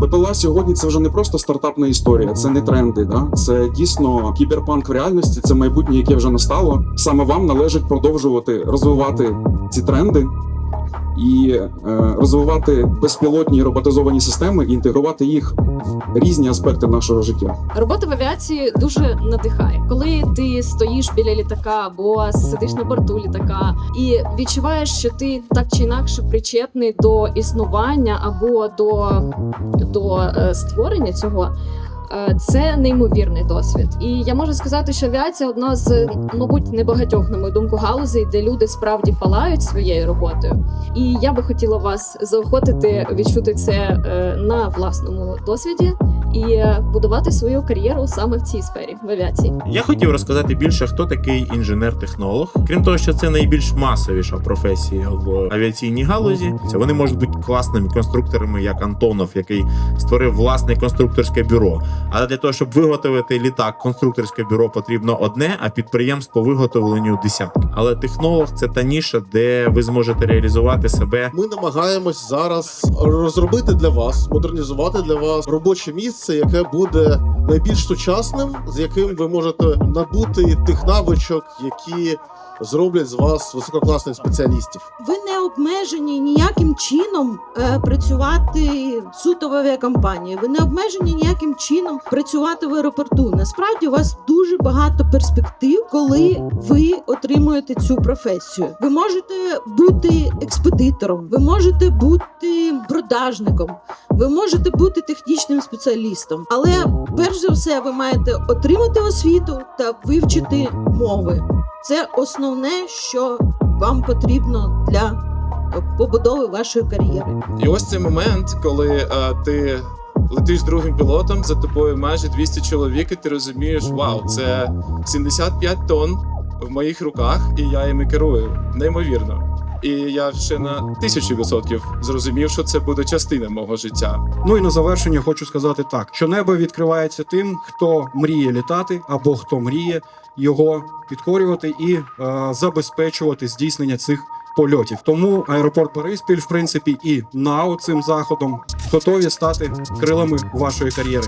БПЛА сьогодні це вже не просто стартапна історія, це не тренди. Да? Це дійсно кіберпанк в реальності, це майбутнє, яке вже настало. Саме вам належить продовжувати розвивати ці тренди і е, розвивати безпілотні роботизовані системи і інтегрувати їх в різні аспекти нашого життя. Робота в авіації дуже надихає, коли ти стоїш біля літака або сидиш на борту літака і відчуваєш, що ти так чи інакше причетний до існування або до, до е, створення цього. Е, Це неймовірний досвід, і я можу сказати, що авіація одна з, мабуть, небагатьох, на мою думку, галузей, де люди справді палають своєю роботою. І я би хотіла вас заохотити відчути це е, на власному досвіді і е, будувати свою кар'єру саме в цій сфері в авіації. Я хотів розказати більше, хто такий інженер-технолог. Крім того, що це найбільш масовіша професія в авіаційній галузі. Це вони можуть бути класними конструкторами, як Антонов, який створив власне конструкторське бюро. Але для того, щоб виготовити літак, конструкторське бюро потрібно одне, а підприємств по виготовленню десятки. Але технолог це та ніша, де ви зможете реалізувати себе Ми намагаємось зараз розробити для вас, модернізувати для вас робоче місце, яке буде найбільш сучасним, з яким ви можете набути тих навичок, які зроблять з вас висококласних спеціалістів. Ви не обмежені ніяким чином е, працювати суто в авіакомпанії. Ви не обмежені ніяким чином працювати в аеропорту. Насправді у вас дуже багато перспектив, коли ви отримуєте цю професію. Ви можете бути експедитором, ви можете бути продажником, ви можете бути технічним спеціалістом. Але перш за все, ви маєте отримати освіту та вивчити мови. Це основне, що вам потрібно для е, побудови вашої кар'єри. І ось цей момент, коли е, ти летиш другим пілотом, за тобою майже 200 чоловік, і ти розумієш, вау, це 75 тонн в моїх руках, і я іми керую. Неймовірно. І я ще на тисячу відсотків зрозумів, що це буде частина мого життя. Ну і на завершення хочу сказати так: що небо відкривається тим, хто мріє літати, або хто мріє його підкорювати і е, забезпечувати здійснення цих польотів. Тому аеропорт Бориспіль, в принципі, і НАО цим заходом готові стати крилами вашої кар'єри.